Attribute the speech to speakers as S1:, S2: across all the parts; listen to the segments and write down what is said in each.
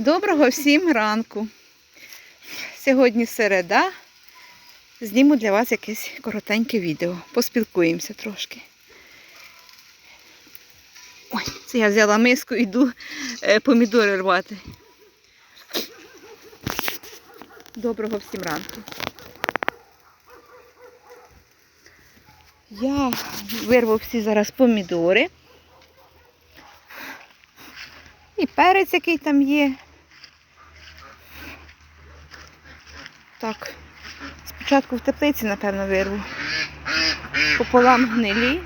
S1: Доброго всім ранку. Сьогодні середа. Зніму для вас якесь коротеньке відео. Поспілкуємося трошки. Ой, це я взяла миску і йду е, помідори рвати. Доброго всім ранку. Я вирву всі зараз помідори. І перець, який там є. Так, спочатку в теплиці, напевно, вирву. Пополам гнилі.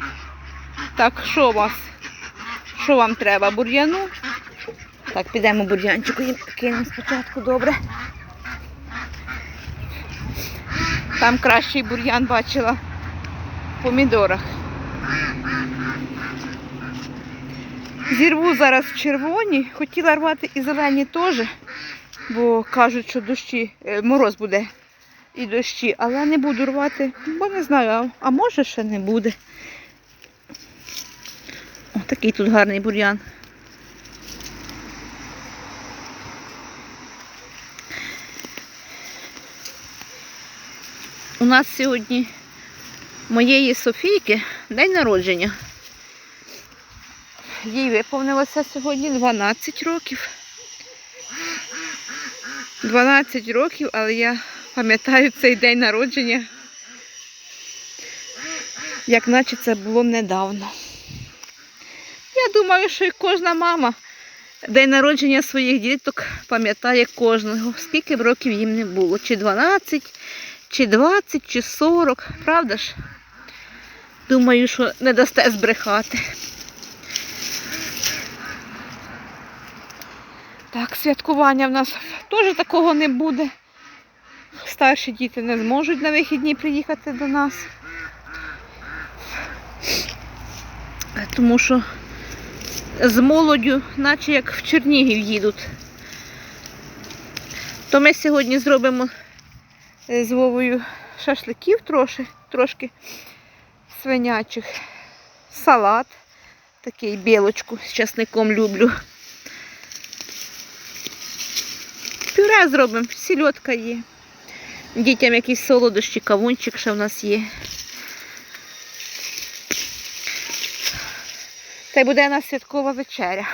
S1: Так, що у вас? Що вам треба? Бур'яну? Так, підемо бур'янчику їм кинемо спочатку, добре. Там кращий бур'ян бачила в помідорах. Зірву зараз червоні, хотіла рвати і зелені теж, бо кажуть, що дощі, е, мороз буде і дощі, але не буду рвати, бо не знаю, а, а може ще не буде. О, такий тут гарний бур'ян. У нас сьогодні моєї Софійки день народження. Їй виповнилося сьогодні 12 років. 12 років, але я пам'ятаю цей день народження, як наче це було недавно. Я думаю, що і кожна мама день народження своїх діток пам'ятає кожного, скільки б років їм не було. Чи 12, чи 20, чи 40, правда ж? Думаю, що не дасте збрехати. Так, святкування в нас теж такого не буде. Старші діти не зможуть на вихідні приїхати до нас. Тому що з молоддю, наче як в Чернігів їдуть. То ми сьогодні зробимо з Вовою шашликів трошки, трошки свинячих, салат, такий білочку з часником люблю. Пюре зробимо, сільотка є. Дітям якісь солодощі, кавунчик ще в нас є. Та й буде у нас святкова вечеря.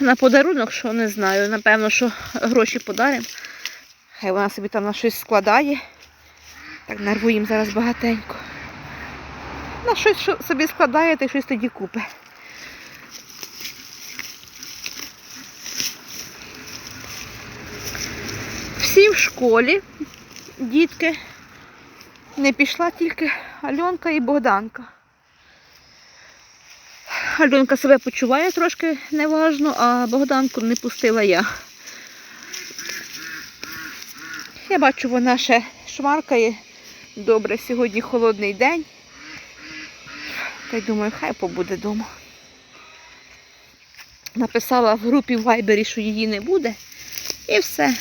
S1: На подарунок, що не знаю, напевно, що гроші подаримо. Хай вона собі там на щось складає. Так, нарву їм зараз багатенько. На щось що собі складає, та й щось тоді купить. Всі в школі, дітки. Не пішла тільки Альонка і Богданка. Альонка себе почуває трошки неважно, а Богданку не пустила я. Я бачу, вона ще шваркає. Добре, сьогодні холодний день. Та й думаю, хай побуде вдома. Написала в групі в Вайбері, що її не буде. І все.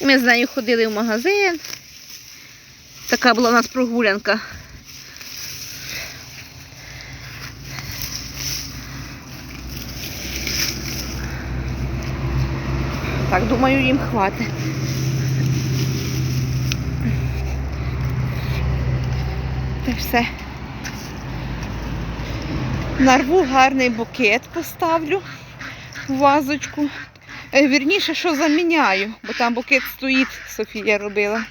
S1: Ми з нею ходили в магазин. Така була у нас прогулянка. Так, думаю, їм хватить. Та все. Нарву гарний букет поставлю в вазочку. Е, Вірніше, що заміняю, бо там букет стоїть, Софія робила.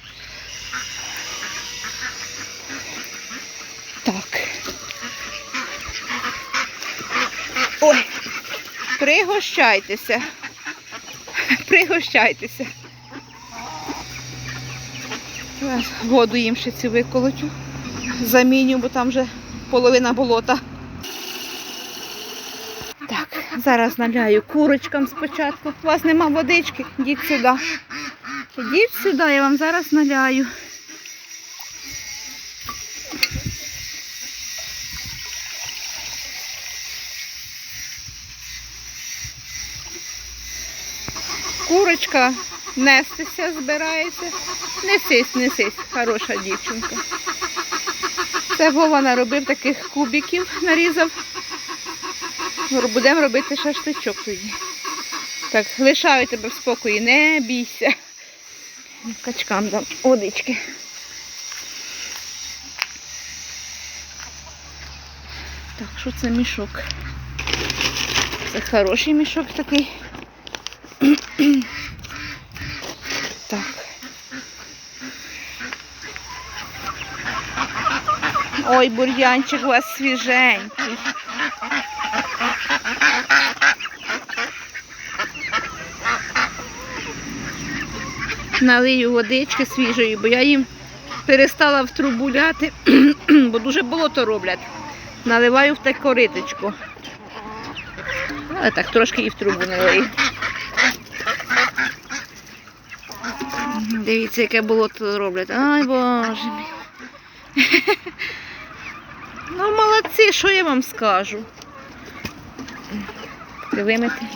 S1: Так. Ой, пригощайтеся. Пригощайтеся. Воду їм ще цю виколотю. Заміню, бо там вже половина болота. Зараз наляю курочкам спочатку. У вас нема водички, йдіть сюди. Ідіть сюди, я вам зараз наляю. Курочка нестися збирається. Несись, несись, хороша дівчинка. Це Вова наробив таких кубиків, нарізав. Будемо робити шашличок тоді. Так, лишаю тебе в спокої, не бійся. Качкам дам водички. Так, що це мішок? Це хороший мішок такий. Так. Ой, бур'янчик у вас свіженький. Налию водички свіжої, бо я їм перестала в трубу ляти, бо дуже болото роблять. Наливаю в те кориточку. Але так трошки і в трубу налию. Дивіться, яке болото роблять. Ай, боже мій. Ну, молодці, що я вам скажу. Вимити.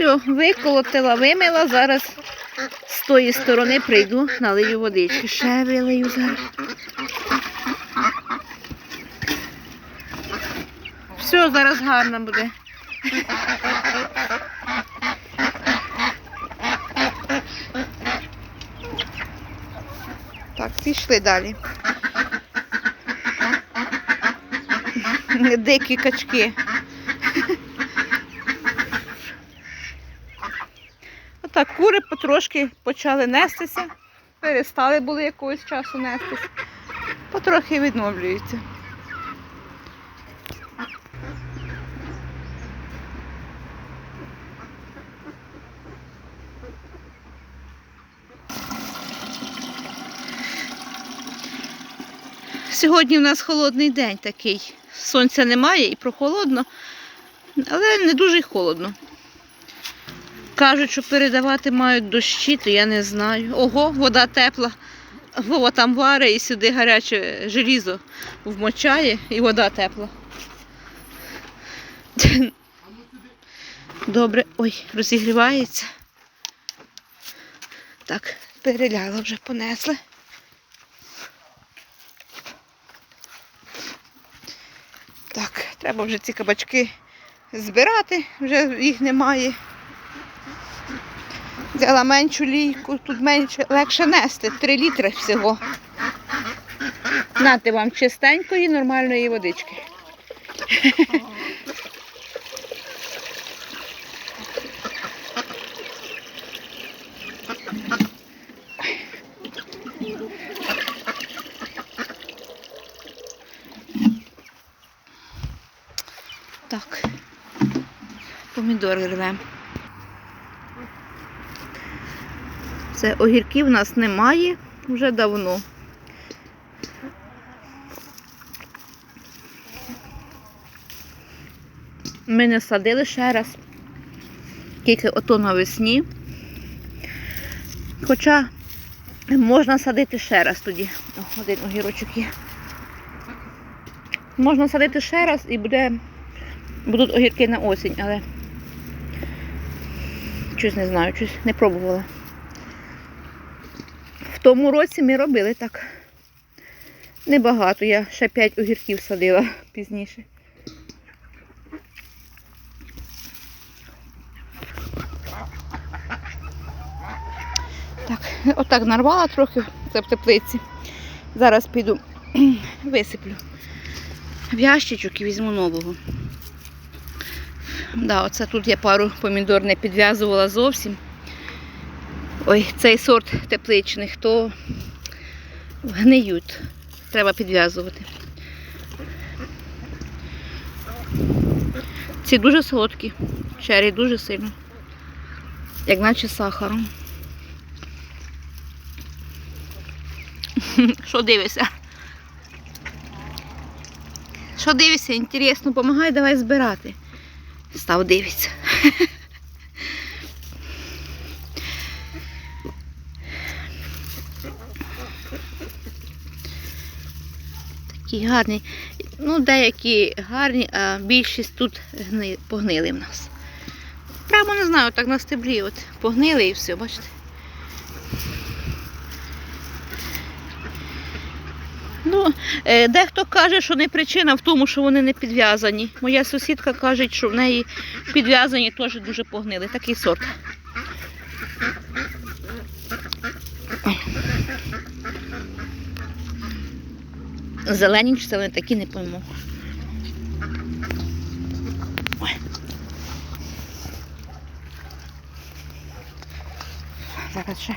S1: Все, виколотила, вимила, зараз з тої сторони прийду, налию водички. Ще вилию зараз. Все, зараз гарно буде. Так, пішли далі. Дикі качки. Отак, кури потрошки почали нестися, перестали були якогось часу нестися, потрохи відновлюються. Сьогодні в нас холодний день такий. Сонця немає і прохолодно, але не дуже й холодно. Кажуть, що передавати мають дощі, то я не знаю. Ого, вода тепла. Вова там варить і сюди гаряче желізо вмочає і вода тепла. Добре, ой, розігрівається. Так, переляла вже понесли. Так, треба вже ці кабачки збирати, вже їх немає. Взяла меншу лійку, тут менше, легше нести, 3 літри всього. Нате вам чистенької, нормальної водички. Так, помідори рвемо. Це огірків у нас немає вже давно. Ми не садили ще раз, тільки ото навесні. Хоча можна садити ще раз тоді. О, один огірочок є. Можна садити ще раз і буде, будуть огірки на осінь, але щось не знаю, щось не пробувала. Тому році ми робили так. Небагато, я ще 5 огірків садила пізніше. Так, отак нарвала трохи, це в теплиці. Зараз піду висиплю в ящичок і візьму нового. Да, оце тут я пару помідор не підв'язувала зовсім. Ой, цей сорт тепличних, то гниють. Треба підв'язувати. Ці дуже солодкі, чері дуже сильно. Як наче сахаром. Що дивишся? Що дивишся? Інтересно, помагай, давай збирати. Став дивиться. Такі гарні. Ну, деякі гарні, а більшість тут гни... погнили в нас. Прямо не знаю, так на стеблі от погнили і все, бачите. Ну, е, дехто каже, що не причина в тому, що вони не підв'язані. Моя сусідка каже, що в неї підв'язані теж дуже погнили. Такий сорт. Зелені чи вони такі, не пойму. Ой. Зараз ще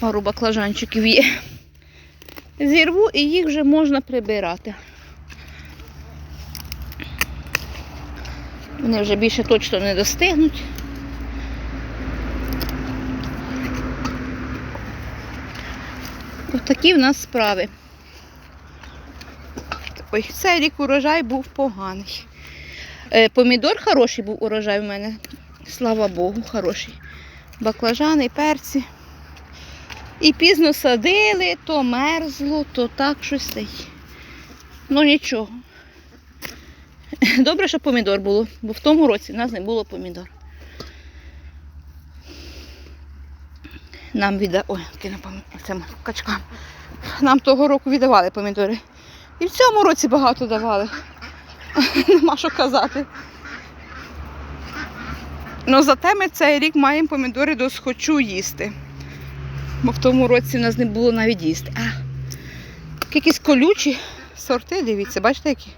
S1: пару баклажанчиків є. Зірву і їх вже можна прибирати. Вони вже більше точно не достигнуть. Ось такі в нас справи. Цей рік урожай був поганий. Е, помідор хороший був урожай в мене. Слава Богу, хороший. Баклажани, перці. І пізно садили, то мерзло, то так щось та. Ну нічого. Добре, що помідор було, бо в тому році в нас не було помідор. Нам відда... Ой, пом- цим качкам. Нам того року віддавали помідори. І в цьому році багато давали. Нема що казати. Ну, зате ми цей рік маємо помідори до схочу їсти. Бо в тому році в нас не було навіть їсти. А, якісь колючі сорти, дивіться, бачите, які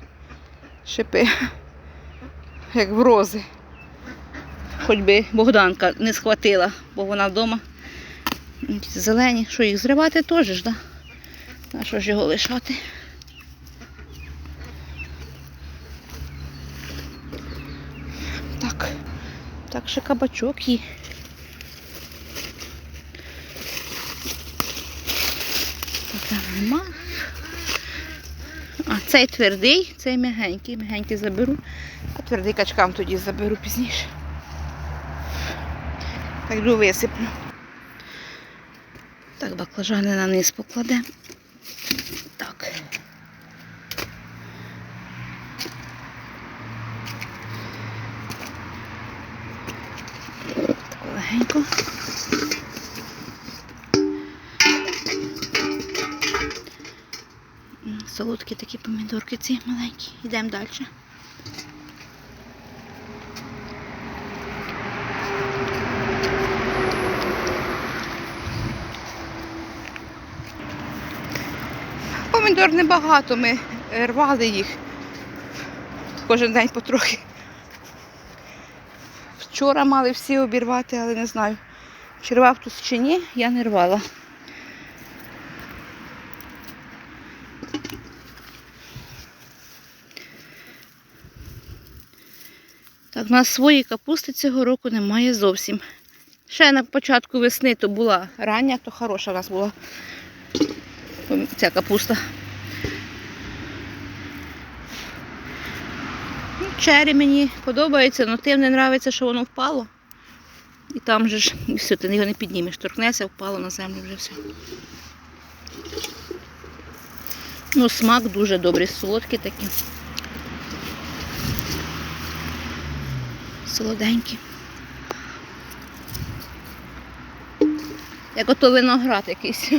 S1: шипи, як в рози. Хоч би Богданка не схватила, бо вона вдома. Зелені, що їх зривати теж ж, да? А що ж його лишати? Так, так ще кабачок є. Там нема. А цей твердий, цей м'ягенький. М'ягенький заберу, а твердий качкам тоді заберу пізніше. Так висиплю. Так, баклажани на низ покладемо. Так. Так, легенько. Солодкі такі помідорки ці маленькі. Йдемо далі. Помідор небагато, ми е, рвали їх. Кожен день потрохи. Вчора мали всі обірвати, але не знаю, чи рвав хтось чи ні, я не рвала. Так, у нас своєї капусти цього року немає зовсім. Ще на початку весни то була рання, то хороша в нас була ця капуста. Чері мені подобається, але тим не подобається, що воно впало. І там же ж і все, ти його не піднімеш, торкнеться, впало на землю вже все. Ну, смак дуже добрий, солодкий такий. Солоденький. Як ото виноград якийсь.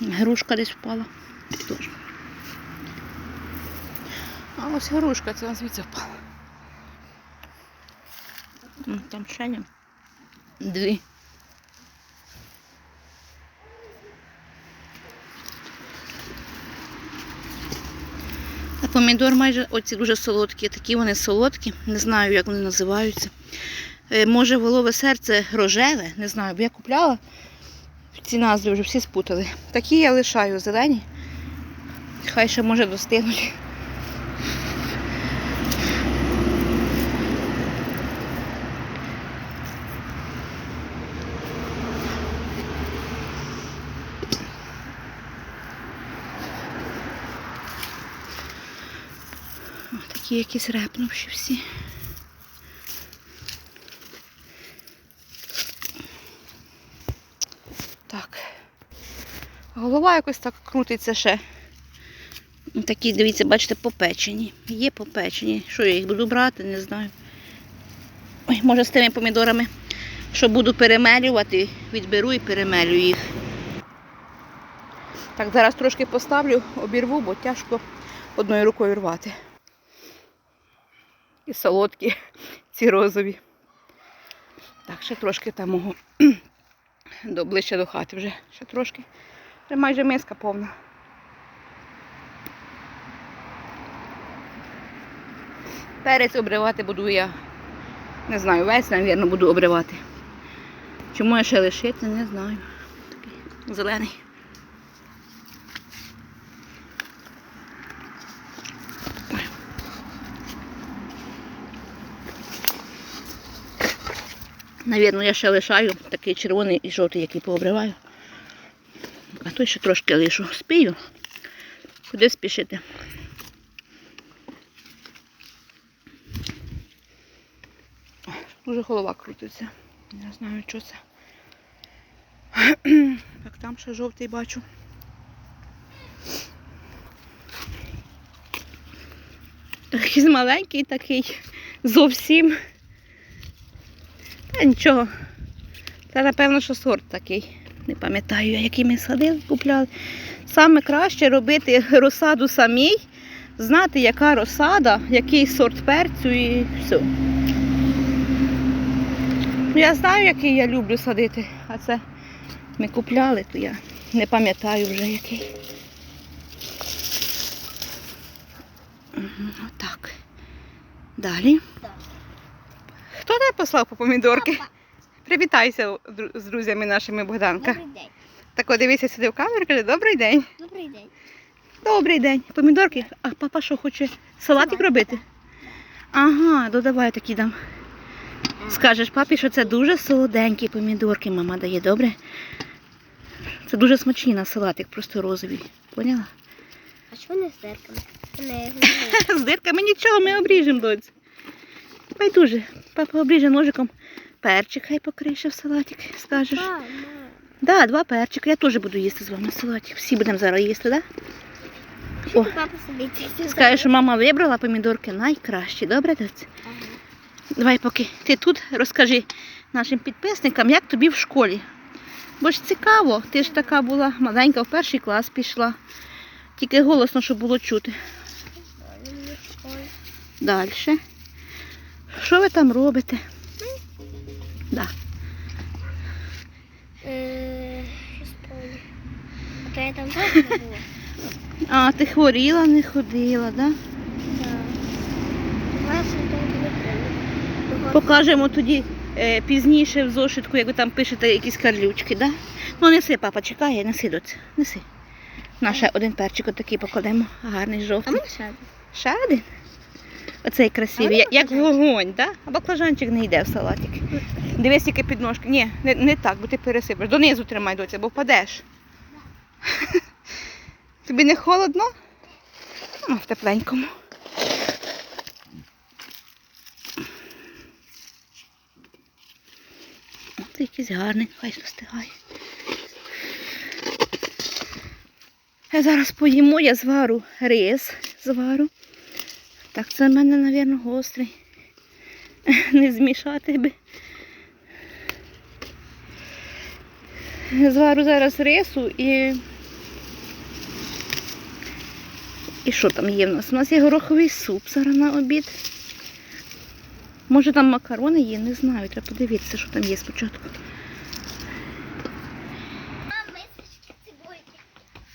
S1: Грушка десь впала. Тож. А ось грушка, це звідси впала. Там ще. Дві. А помідор майже оці дуже солодкі, такі вони солодкі, не знаю, як вони називаються. Е, Може, волове серце рожеве, не знаю, бо я купляла. Ці назви вже всі спутали. Такі я лишаю зелені. Хай ще може достигнуть. Такі якісь репнувші всі. Так. Голова якось так крутиться ще. Такі, дивіться, бачите, попечені. Є попечені. Що я їх буду брати, не знаю. Ой, може з тими помідорами що буду перемелювати, відберу і перемелю їх. Так, зараз трошки поставлю, обірву, бо тяжко одною рукою рвати. І солодкі, ці розові. Так, ще трошки там мого до, ближче до хати вже. Ще трошки. Вже майже миска повна. Перець обривати буду я. Не знаю, весь, мабуть, буду обривати. Чому я ще лишити, не знаю. Такий зелений. Навірно, я ще лишаю такий червоний і жовтий, який пообриваю. А той ще трошки лишу. Спію. Куди спішити? Дуже голова крутиться. Не знаю, що це. Так, там ще жовтий бачу. Такий маленький такий. Зовсім. Та нічого. Це напевно, що сорт такий. Не пам'ятаю, який ми садили, купляли. Саме краще робити розсаду самій, знати, яка розсада, який сорт перцю і все. Ну, Я знаю, який я люблю садити, а це ми купляли, то я не пам'ятаю вже який. Отак. Далі. Хто тебе послав по помідорки?
S2: Папа.
S1: Привітайся з друзями нашими Богданка.
S2: Добрий день.
S1: Так от дивися сюди в камеру і каже, добрий день.
S2: Добрий день.
S1: Добрий день. Помідорки. А папа що хоче? Салатик робити? Ага, додавай такі дам. Скажеш папі, що це дуже солоденькі помідорки мама дає, добре? Це дуже смачні на салатик, просто розові. Поняла?
S2: А що не з дирками?
S1: З дирками нічого, ми обріжемо доць. Байдуже. Папа обріже ножиком. Перчик хай покрише в салатик, скажеш. Да, два перчика. Я теж буду їсти з вами салатик. Всі будемо зараз їсти, так? Да?
S2: Що
S1: О. Скажеш, що мама вибрала помідорки найкращі, добре, доць?
S2: Ага.
S1: Давай, поки ти тут розкажи нашим підписникам, як тобі в школі. Бо ж цікаво, ти ж така була маленька, в перший клас пішла. Тільки голосно, щоб було чути. Далі. Що ви там робите? Да.
S2: Е, я там була.
S1: А, ти хворіла, не ходила, да?
S2: Так. Власне, то не прийде.
S1: Покажемо тоді е, пізніше в зошитку, як ви там пишете якісь карлючки, да? Ну неси, папа чекає, неси доць, неси. Наше один перчик отакий покладемо, гарний жовтий.
S2: ми ще.
S1: Ще один. Оцей красивий,
S2: А
S1: як, як вогонь, да? а баклажанчик не йде в салатик. Дивись, тільки підножки. Ні, не, не так, бо ти пересипеш. Донизу тримай доця, бо впадеш. Тобі не холодно? Ну, в тепленькому. Якийсь гарний, хай достигає. Я зараз поїмо, я звару рис, звару. Так, це в мене, мабуть, гострий. Не змішати би. Звару зараз рису і. І що там є в нас? У нас є гороховий суп зараз на обід. Може там макарони є, не знаю. Треба подивитися, що там є спочатку.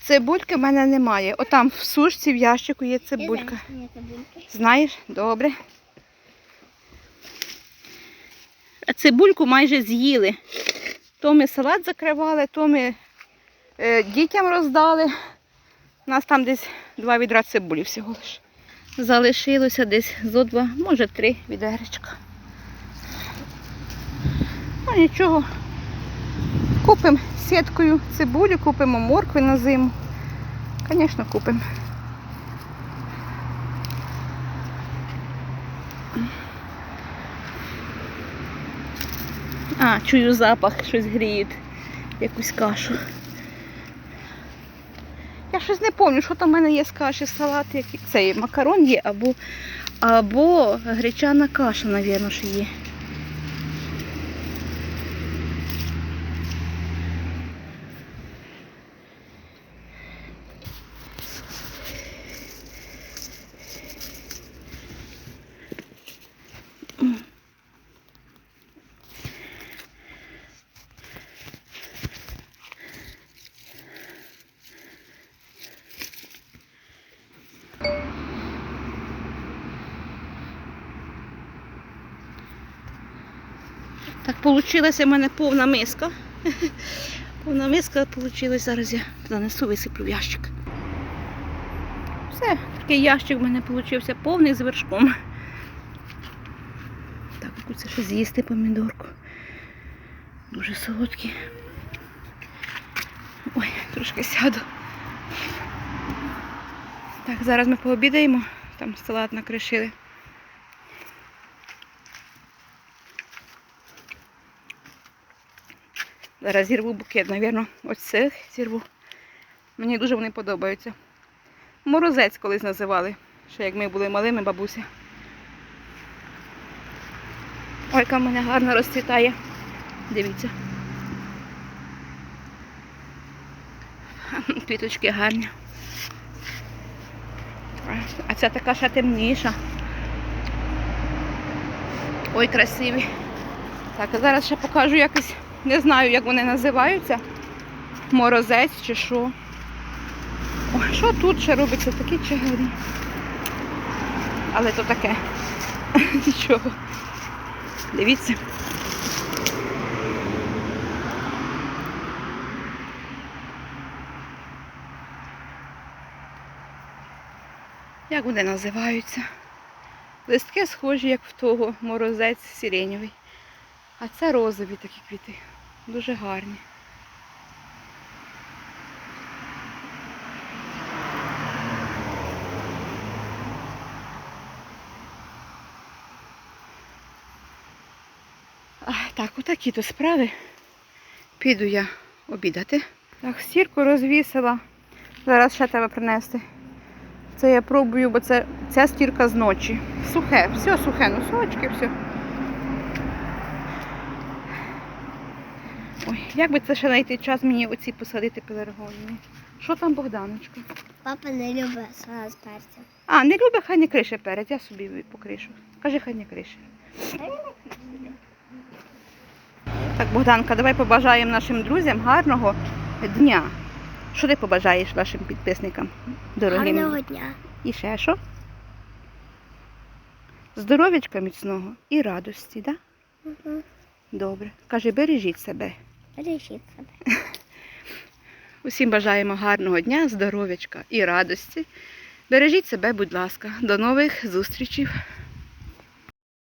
S1: Цибульки в мене немає. Отам в сушці в ящику є цибулька. Знаєш? Добре. А Цибульку майже з'їли. То ми салат закривали, то ми е, дітям роздали. У нас там десь два відра цибулі всього лиш. Залишилося десь зо два, може три відеречка. Ну нічого. Купимо сіткою цибулю, купимо моркви на зиму. Звісно, купимо. А, чую запах, щось гріють. Якусь кашу. Я щось не пам'ятаю, що там в мене є з каші, салат, який. Цей макарон є, або, або гречана каша, мабуть, є. Получилася в мене повна миска. Повна миска вийшла. Зараз я занесу, висиплю ящик. Все, такий ящик в мене вийшов повний з вершком. Так, хочеться ще з'їсти помідорку. Дуже солодкі. Ой, трошки сяду. Так, зараз ми пообідаємо. Там салат накришили. Зараз зірву букет, мабуть, ось цих зірву. Мені дуже вони подобаються. Морозець колись називали, ще як ми були малими, бабуся. Ой, яка мене гарно розцвітає. Дивіться. Квіточки гарні. А ця така ще темніша. Ой, красиві. Так, а зараз ще покажу якось, не знаю, як вони називаються. Морозець чи що. Ой, що тут ще робиться? Такі чагарі. Але то таке. Нічого. Дивіться. Як вони називаються? Листки схожі, як в того морозець сиренєвий. А це розові такі квіти. Дуже гарні. Так, отакі то справи. Піду я обідати. Так, стірку розвісила. Зараз ще треба принести. Це я пробую, бо це ця стірка з ночі. Сухе, все сухе, носочки, все. Ой, як би це ще знайти час мені оці посадити пеларгонії? Що там Богданочка?
S2: Папа не любить салат з перцем.
S1: А, не любить, хай не крише перед, я собі покришу. Кажи, хай не крише. Так, Богданка, давай побажаємо нашим друзям гарного дня. Що ти побажаєш нашим підписникам, дорогим?
S2: Гарного дня.
S1: І ще що? Здоров'ячка міцного і радості, так? Да?
S2: Угу.
S1: Добре. Каже,
S2: бережіть себе.
S1: Усім бажаємо гарного дня, здоров'ячка і радості. Бережіть себе, будь ласка. До нових зустрічей.